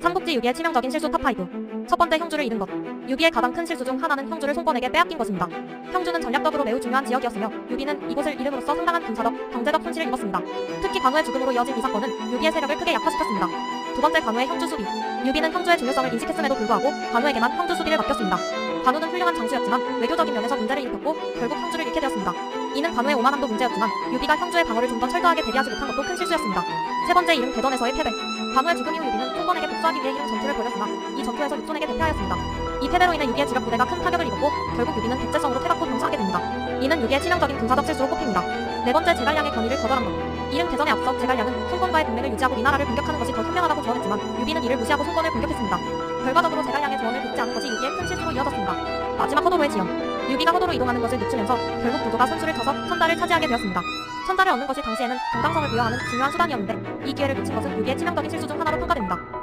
삼국지 6위의 치명적인 실수 탑5. 첫 번째 형주를 잃은 것. 6위의 가장 큰 실수 중 하나는 형주를 송권에게 빼앗긴 것입니다. 형주는 전략적으로 매우 중요한 지역이었으며 유비는 이곳을 잃음으로써 상당한 군사적, 경제적 손실을 입었습니다. 특히 관우의 죽음으로 이어진 이 사건은 유비의 세력을 크게 약화시켰습니다. 두 번째 관우의 형주 수비. 유비는 형주의 중요성을 인식했음에도 불구하고 관우에게만 형주 수비를 맡겼습니다. 관우는 훌륭한 장수였지만 외교적인 면에서 문제를 일으켰고 결국 형주를. 이는 관우의 오만함도 문제였지만 유비가 형주의 방어를 좀 더 철저하게 대비하지 못한 것도 큰 실수였습니다. 세 번째 이름 대전에서의 패배. 관우의 죽음 이후 유비는 송건에게 복수하기 위해 이른 전투를 벌였으나 이 전투에서 육손에게 대패하였습니다. 이 패배로 인해 유비의 주력 부대가 큰 타격을 입었고 결국 유비는 백제성으로 퇴각 후 병사하게 됩니다. 이는 유비의 치명적인 군사적 실수로 꼽힙니다. 네 번째 제갈량의 권위를 거절한 것. 이른 대전에 앞서 제갈량은 송건과의 동맹을 유지하고 위나라를 공격하는 것이 더 현명하다고 조언했지만 유비는 이를 무시하고 송건을 공격했습니다. 결과적으로 제갈량의 조언을 듣지 않은 것이 유비의 큰 실수로 이어졌습니다. 마지막 허도로의 지연. 유비가 허도로 이동하는 것을 늦추면서 결국 도조가 선수를 쳐서 천달을 차지하게 되었습니다. 천달을 얻는 것이 당시에는 건강성을 부여하는 중요한 수단이었는데 이 기회를 놓친 것은 유비의 치명적인 실수 중 하나로 평가됩니다.